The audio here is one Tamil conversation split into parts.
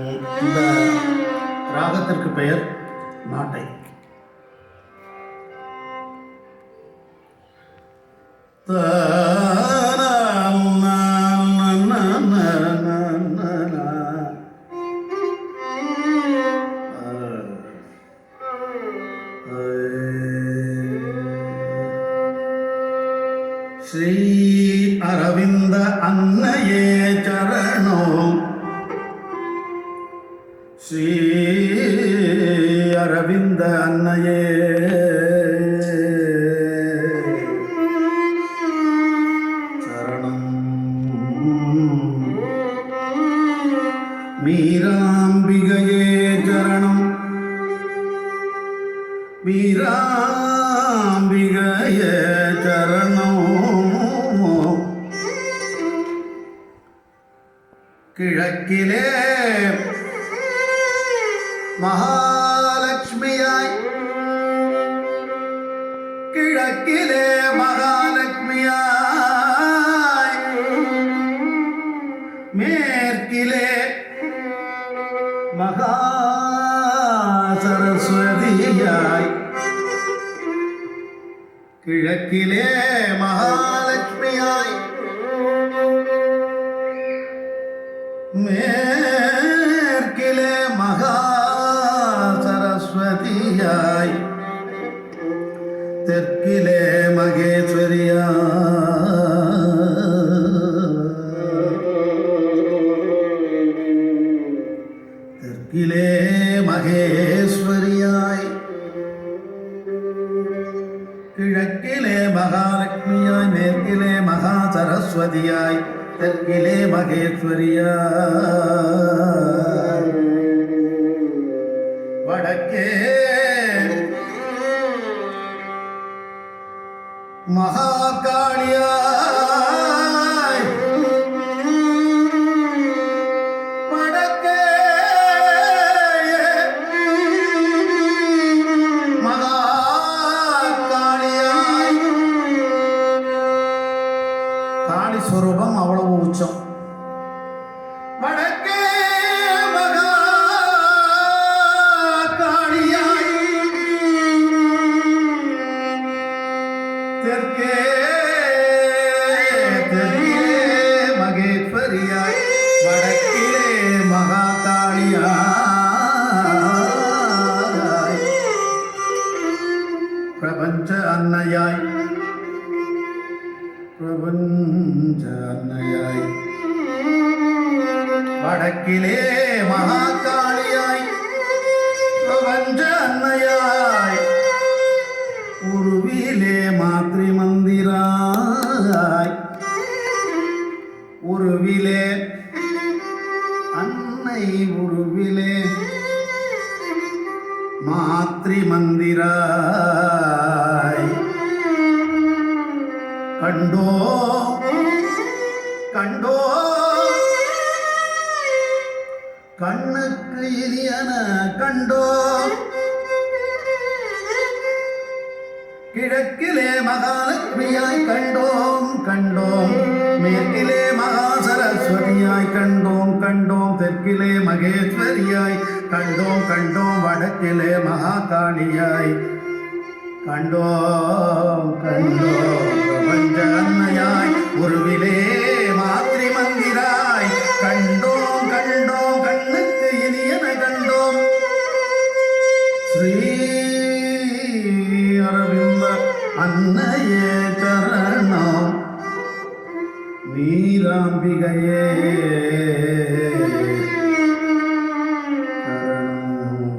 இந்த ராகத்திற்கு பெயர் நாட்டை. ஸ்ரீ அரவிந்த அன்னையே வீராம்பிகையே சரணம். மீராம்பிகையே சரணம். கிழக்கிலே மகாலட்சுமியாய் கிழக்கிலே மகாலட்சுமியாய் மேற்கிலே மகா சரஸ்வதியாய் கிழக்கிலே மகாலட்சுமியாய் கிழக்கிலே மகாலட்சுமியாய் மேற்கிலே மகா சரஸ்வதியாய் தெற்கிலே மகேஸ்வரியாய் காளி ஸ்வரூபம் அவ்வளவு உச்சம். வடக்கே மகா காளியாய் தெற்கே மகேஸ்வரியாய் வடக்கிலே மகா காளியாய் பிரபஞ்ச அன்னையாய் பிரபஞ்ச அன்னையாய் வடக்கிலே மகாகாளியாய். பிரபஞ்ச அன்னையாய் உருவிலே மாத்ரி மந்திராய் உருவிலே அன்னை உருவிலே மாத்ரி மந்திராய் கண்டோ? கண்டோ? கண்ணுக்கு இனியன கண்டோ? கிழக்கிலே மகாலட்சுமியாய் கண்டோம் கண்டோம். மேற்கிலே மகா சரஸ்வதியாய் கண்டோம் கண்டோம். தெற்கிலே மகேஸ்வரியாய் கண்டோம் கண்டோம். வடக்கிலே மகாகாளியாய் கண்டோம் கண்டோம். வீராம்பிகையே சரணம்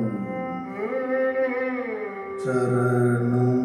சரணம்